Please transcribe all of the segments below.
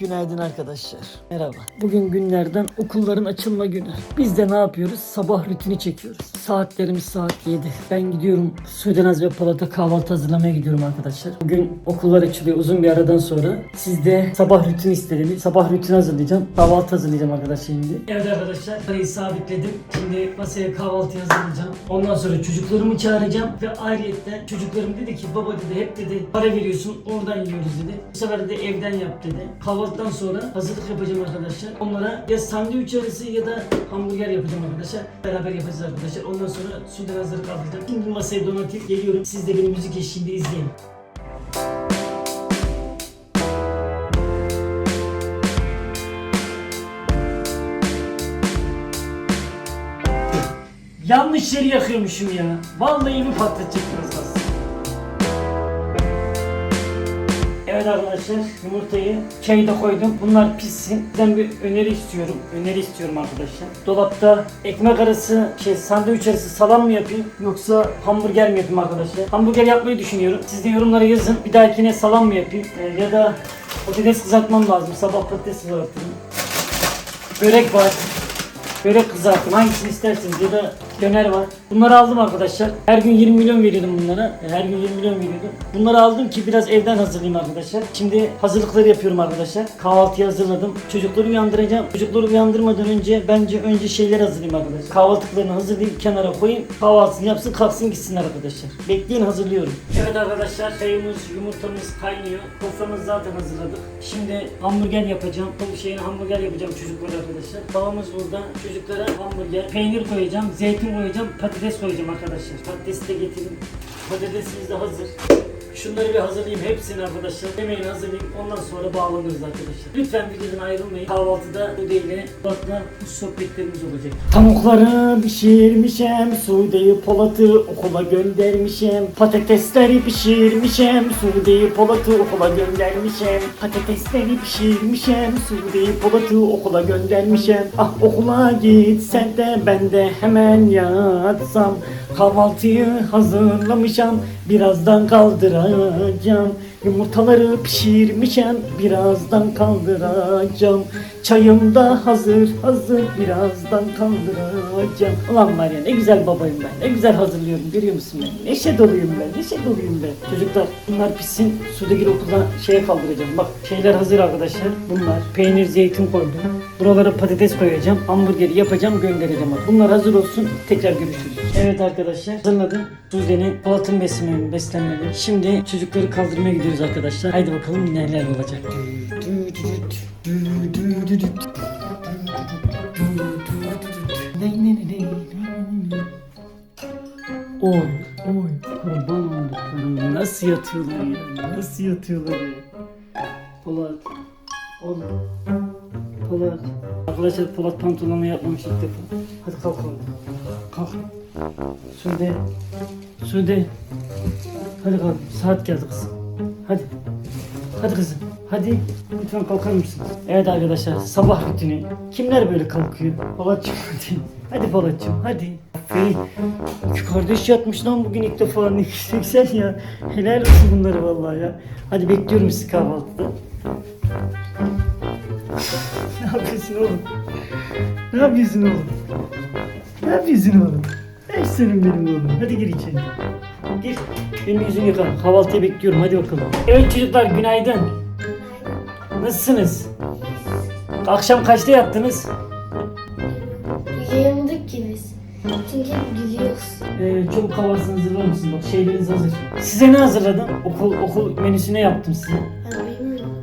Günaydın arkadaşlar. Merhaba. Bugün günlerden okulların açılma günü. Biz de ne yapıyoruz? Sabah rutini çekiyoruz. Saatlerimiz saat 7. Ben gidiyorum Sudenaz ve Polat'a kahvaltı hazırlamaya gidiyorum arkadaşlar. Bugün okullar açılıyor uzun bir aradan sonra. Siz de sabah rutini istediniz. Sabah rutini hazırlayacağım. Kahvaltı hazırlayacağım arkadaşlar şimdi. Evet arkadaşlar parayı sabitledim. Şimdi masaya kahvaltı hazırlayacağım. Ondan sonra çocuklarımı çağıracağım ve ayrıyetten çocuklarım dedi ki baba dedi hep dedi para veriyorsun oradan yiyoruz dedi. Bu sefer de evden yap dedi. Kahvaltıdan sonra hazırlık yapacağım arkadaşlar. Onlara ya sandviç arası ya da hamburger yapacağım arkadaşlar. Beraber yapacağız arkadaşlar. Ondan sonra sudan hazırlık kaldıracağım. Şimdi masaya donatıp geliyorum. Siz de beni müzik eşliğinde izleyin. Yanlış yeri yakıyormuşum ya. Vallahi evi patlatacak biraz Evet arkadaşlar yumurtayı çayda koydum. Bunlar pişsin. Sizden bir öneri istiyorum. Öneri istiyorum arkadaşlar. Dolapta ekmek arası şey sandviç arası salam mı yapayım yoksa hamburger mi yapayım arkadaşlar? Hamburger yapmayı düşünüyorum. Siz de yorumlara yazın. Bir dahakine salam mı yapayım Ee, ya da patates kızartmam lazım. Sabah patates kızartırım. Börek var. Börek kızartın hangisini isterseniz ya da döner var. Bunları aldım arkadaşlar. Her gün 20 milyon veriyordum bunlara. Her gün 20 milyon veriyordum. Bunları aldım ki biraz evden hazırlayayım arkadaşlar. Şimdi hazırlıkları yapıyorum arkadaşlar. Kahvaltıyı hazırladım. Çocukları uyandıracağım. Çocukları uyandırmadan önce bence önce şeyler hazırlayayım arkadaşlar. Kahvaltılarını hazırlayıp kenara koyayım. Kahvaltısını yapsın kalksın gitsin arkadaşlar. Bekleyin hazırlıyorum. Evet arkadaşlar çayımız yumurtamız kaynıyor. Soframızı zaten hazırladık. Şimdi hamburger yapacağım. Bu şeyini hamburger yapacağım çocuklara arkadaşlar. Babamız burada. Çocuklara hamburger, peynir koyacağım, zeytin koyacağım, patates koyacağım arkadaşlar. Patatesi de getirdim. Patatesimiz de hazır. Şunları bir hazırlayayım hepsini arkadaşlar. Yemeğini hazırlayayım ondan sonra bağlanırız arkadaşlar. Lütfen videodan ayrılmayın. Kahvaltıda Sude ile Polat'la bu sohbetlerimiz olacak. Tavukları pişirmişem, Sude'yi Polat'ı okula göndermişem. Patatesleri pişirmişem, Sude'yi Polat'ı okula göndermişem. Patatesleri pişirmişem, Sude'yi Polat'ı okula göndermişem. Ah okula gitsen de ben de hemen yatsam. Kahvaltıyı hazırlamışam, birazdan kaldıracağım. Yumurtaları pişirmişem, birazdan kaldıracağım. Çayım da hazır, hazır, birazdan kaldıracağım. Ulan var ya ne güzel babayım ben, ne güzel hazırlıyorum görüyor musun ben? Neşe doluyum ben, neşe doluyum ben. Çocuklar bunlar pişsin, Sudegil okulda şeye kaldıracağım. Bak şeyler hazır arkadaşlar, bunlar. Peynir, zeytin koydum. Buralara patates koyacağım, hamburgeri yapacağım, göndereceğim. Bunlar hazır olsun, tekrar görüşürüz. Evet arkadaşlar, hazırladım. Sude'nin Polat'ın beslenmeli, beslenmeli. Şimdi çocukları kaldırmaya gidiyoruz arkadaşlar. Haydi bakalım neler olacak. Oy, oy, kurban. Nasıl yatıyorlar ya? Nasıl yatıyorlar ya? Polat. Oğlum. Polat. Arkadaşlar Polat pantolonu yapmamış ilk defa. Hadi kalk oğlum. Kalk. Sude. Sude. Hadi kalk. Saat geldi kızım. Hadi. Hadi kızım. Hadi. Lütfen kalkar mısın? Evet arkadaşlar sabah rutini. Kimler böyle kalkıyor? Polatçım hadi. Hadi Polatçım hadi. Aferin. İki kardeş yatmış lan bugün ilk defa ne güzel ya. Helal olsun bunları vallahi ya. Hadi bekliyorum sizi kahvaltıda. ne yapıyorsun oğlum? Ne yapıyorsun oğlum? Ne yapıyorsun oğlum? Ey senin benim oğlum. Hadi gir içeri. Gir. Benim yüzümü yıka. Kahvaltıya bekliyorum. Hadi bakalım. Evet çocuklar günaydın. Nasılsınız? Akşam kaçta yattınız? Uyuyamadık ki biz. Çünkü gidiyoruz. Ee, çabuk kahvaltısını hazırlar mısın? Bak şeyleriniz hazır. Size ne hazırladım? Okul okul menüsü ne yaptım size? Ben bilmiyorum.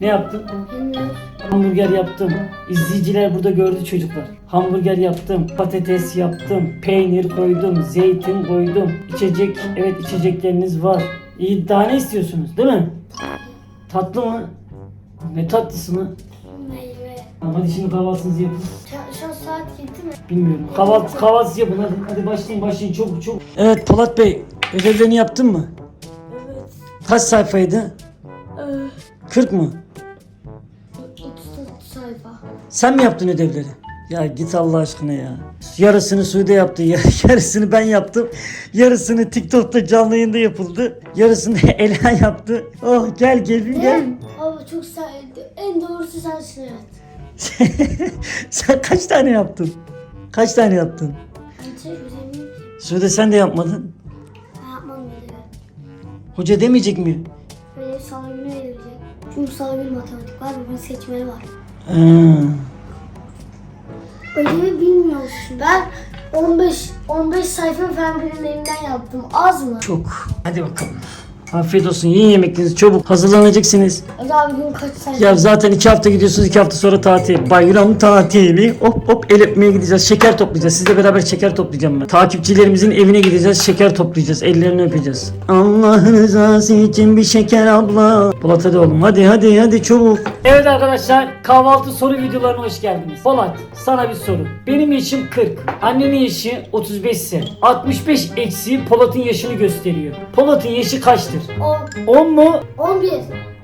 Ne yaptım? Bilmiyorum. Hamburger yaptım. İzleyiciler burada gördü çocuklar. Hamburger yaptım, patates yaptım, peynir koydum, zeytin koydum. İçecek, evet içecekleriniz var. İyi, daha ne istiyorsunuz değil mi? Tatlı mı? Ne tatlısı mı? Meyve. Tamam, Hadi şimdi kahvaltınızı yapın. Şu, şu an saat 7 mi? Bilmiyorum. Kahvaltı, kahvaltı yapın hadi. Hadi başlayın başlayın çabuk çabuk. Evet Polat Bey ödevlerini yaptın mı? Evet. Kaç sayfaydı? Ee, 40 mı? 34 sayfa. Sen mi yaptın ödevleri? Ya git Allah aşkına ya. Yarısını Sude yaptı, ya- yarısını ben yaptım. Yarısını TikTok'ta canlı yayında yapıldı. Yarısını Ela yaptı. Oh gel gel gel. Baba çok sayıldı. En doğrusu sensin evet. sen kaç tane yaptın? Kaç tane yaptın? Ben ki. Sude sen de yapmadın. Yapmam dedi. Hoca demeyecek mi? Böyle salı günü verilecek. Çünkü günü matematik var ve bunun seçmeli var. Ha. Ödemi bilmiyoruz şimdi. Ben 15 15 sayfa fen bilimlerinden yaptım. Az mı? Çok. Hadi bakalım. Afiyet olsun. Yiyin yemeklerinizi çabuk. Hazırlanacaksınız. Bir gün kaç sayfa? Ya zaten iki hafta gidiyorsunuz, iki hafta sonra tatil. Bayram tatili. Hop hop el öpmeye gideceğiz. Şeker toplayacağız. Sizle beraber şeker toplayacağım ben. Takipçilerimizin evine gideceğiz. Şeker toplayacağız. Ellerini öpeceğiz. Allah rızası için bir şeker abla. Polat hadi oğlum. Hadi hadi hadi çabuk. Evet arkadaşlar kahvaltı soru videolarına hoş geldiniz. Polat sana bir soru. Benim yaşım 40. Annenin yaşı 35 ise 65 eksi Polat'ın yaşını gösteriyor. Polat'ın yaşı kaçtır? 10, 10 mu? 11,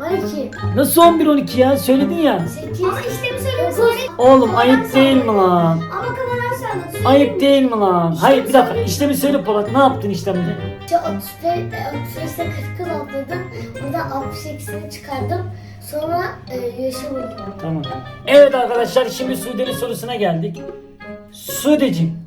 12, Nasıl 11 12 ya? Söyledin ya. 8. Ama işte bir söyle. Oğlum ayıp değil mi lan? Ama kafadan sanatı. Ayıp değil mi lan? Hayır bir dakika işlemi söyle Polat ne yaptın işlemde? İşte 35, 35'te 40 atladım. Buradan 68'ini çıkardım. Sonra e, yaşı buldum. Tamam. Evet arkadaşlar şimdi Sude'nin sorusuna geldik. Sudeciğim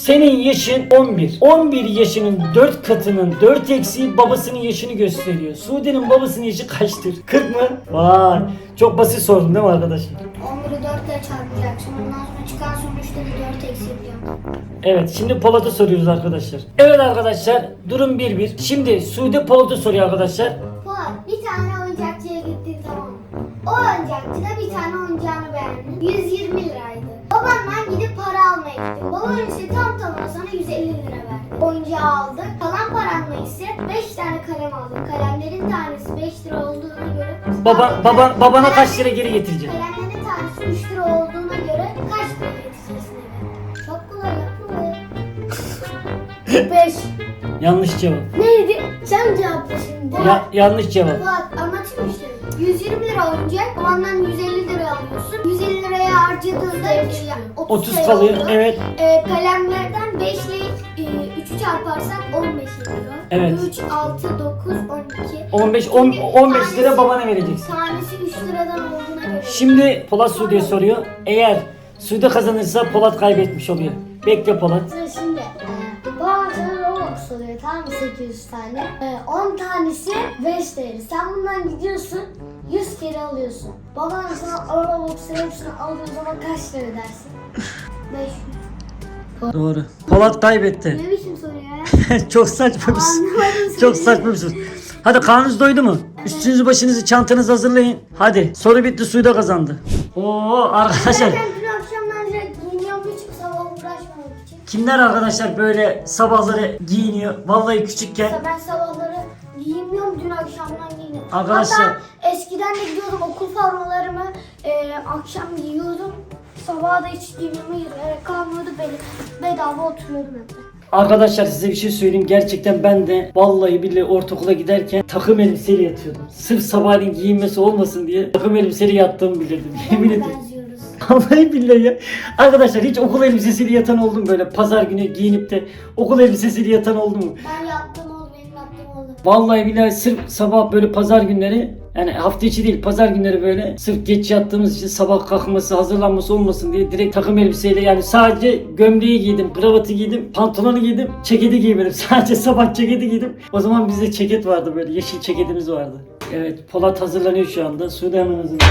senin yaşın 11. 11 yaşının 4 katının 4 eksiği babasının yaşını gösteriyor. Sude'nin babasının yaşı kaçtır? 40 mı? Vay çok basit sordum değil mi arkadaşlar? 11'i 4 ile çarpacaksın. Ondan sonra çıkan sonuçta da 4 eksi yapacağım. Evet şimdi Polat'a soruyoruz arkadaşlar. Evet arkadaşlar durum 1-1. Şimdi Sude Polat'a soruyor arkadaşlar. Fuat bir tane oyuncakçıya gittin tamam mı? O oyuncakçıda bir tane oyuncağını beğendin. 120 liraydı. Babanla gidip para almaya gitti. Baban ise tam tamına sana 150 lira verdi. Oyuncağı aldı. Kalan paranla ise 5 tane kalem aldı. Kalemlerin tanesi 5 lira olduğuna göre... Baba, baba, babana kaç lira geri getirecek? Kalemlerin tanesi 3 lira olduğuna göre kaç lira getireceksin eve? Çok kolay yapma be. 5. Yanlış cevap. Neydi? Sen cevapla şimdi. Ya, yanlış cevap. Bak anlatayım işte. 120 lira oyuncak, babandan 150 lira alıyorsun. 150 e, 30, 30 lira kalıyor. oldu. Evet. E, kalemlerden 5 ile e, 3'ü çarparsak 15 lira. Evet. 3, 6, 9, 12. 15 10, 15 lira babana vereceksin. Tanesi 3 liradan olduğuna göre. Şimdi Polat Sude'ye soruyor. Eğer Sude kazanırsa Polat kaybetmiş oluyor. Bekle Polat. Şimdi. Tamam mı 800 tane. E, 10 tanesi 5 TL. Sen bundan gidiyorsun 100 kere alıyorsun. Baban sana o Robux'ları hepsini aldığı zaman kaç lira dersin? 500. Doğru. Polat kaybetti. Ne biçim soru ya? Çok saçma bir Anlamadım Çok soruyu. saçma bir soru. Hadi karnınız doydu mu? Üstünüzü başınızı çantanızı hazırlayın. Hadi soru bitti Sude kazandı. Oo arkadaşlar. Kimler arkadaşlar böyle sabahları giyiniyor? Vallahi küçükken ben sabahları giyinmiyorum dün akşamdan giyiniyorum. Arkadaşlar- Hatta eskiden de gidiyordum okul formalarımı e, akşam giyiyordum. Sabah da hiç giyinmeme gerek kalmıyordu. Beni bedava oturuyordum evde. Arkadaşlar size bir şey söyleyeyim. Gerçekten ben de vallahi billahi ortaokula giderken takım elbiseyle yatıyordum. Sırf sabahleyin giyinmesi olmasın diye takım elbiseyle yattığımı bilirdim. Yemin ederim. Vallahi billahi ya. Arkadaşlar hiç okul elbisesiyle yatan oldu mu böyle pazar günü giyinip de okul elbisesiyle yatan oldu mu? Ben yaptım oldu benim yaptığım oldu. Vallahi billahi sırf sabah böyle pazar günleri yani hafta içi değil pazar günleri böyle sırf geç yattığımız için sabah kalkması hazırlanması olmasın diye direkt takım elbiseyle yani sadece gömleği giydim, kravatı giydim, pantolonu giydim, ceketi giymedim. Sadece sabah ceketi giydim. O zaman bizde ceket vardı böyle yeşil ceketimiz vardı. Evet Polat hazırlanıyor şu anda. Sude hemen hazırlandı.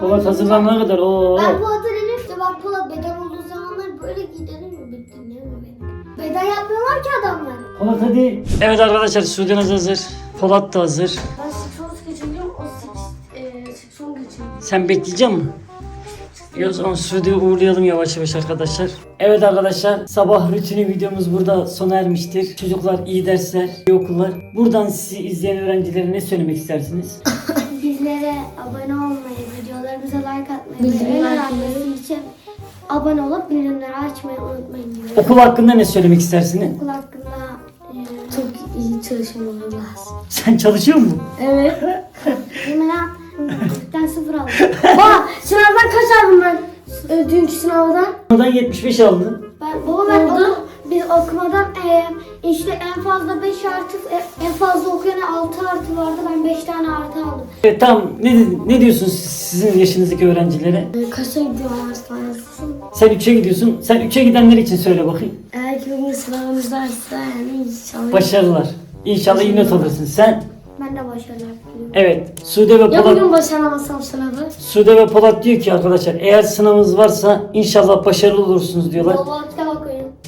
Polat hazırlanana kadar o. Ben bu adı dedim işte ben Polat beden olduğu zamanlar böyle giderim mi? Dinlemiyor beni. Beden yapmıyorlar ki adamlar. Polat hadi. Evet arkadaşlar Sude hazır. Polat da hazır. Ben 8 geçiriyorum, o 8 8 geçiriyor. Sen bekleyecek misin? İyi o zaman Sude'yi uğurlayalım yavaş yavaş arkadaşlar. Evet arkadaşlar sabah rutini videomuz burada sona ermiştir. Çocuklar iyi dersler, iyi okullar. Buradan sizi izleyen öğrencilere ne söylemek istersiniz? Bizlere abone olmayı, videolarımıza like atmayı, Bildirimleri ve en önemlisi için abone olup bildirimleri açmayı unutmayın diyorum. Okul hakkında ne söylemek istersiniz? Okul hakkında e, Çok iyi çalışmamız lazım. Sen çalışıyor musun? Evet. yemin ederim sıfır aldım. Aa, sınavdan kaç aldım ben? E, dünkü sınavdan Buradan 75 aldın. Ben, baba ben oku, biz okumadan e, işte en fazla 5 artı e, en fazla okuyan 6 artı vardı. Ben 5 tane artı aldım. Evet tamam ne, ne diyorsun siz- sizin yaşınızdaki öğrencilere? Ee, Kaça gidiyorum? Sen 3'e gidiyorsun. Sen 3'e gidenler için söyle bakayım. Eğer ki bugün sınavımız varsa yani inşallah. Başarılar. İnşallah iyi not alırsın. Sen Ben de başarılar diliyorum. evet Sude ve Ya Polat bugün başaramazsam sınavı? Sude ve Polat diyor ki arkadaşlar eğer sınavınız varsa inşallah başarılı olursunuz diyorlar. Okuyun.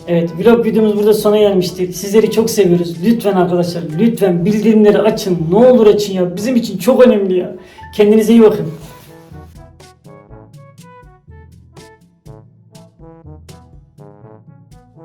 Evet vlog videomuz burada sona gelmiştir. Sizleri çok seviyoruz. Lütfen arkadaşlar lütfen bildirimleri açın. Ne olur açın ya. Bizim için çok önemli ya. Kendinize iyi bakın.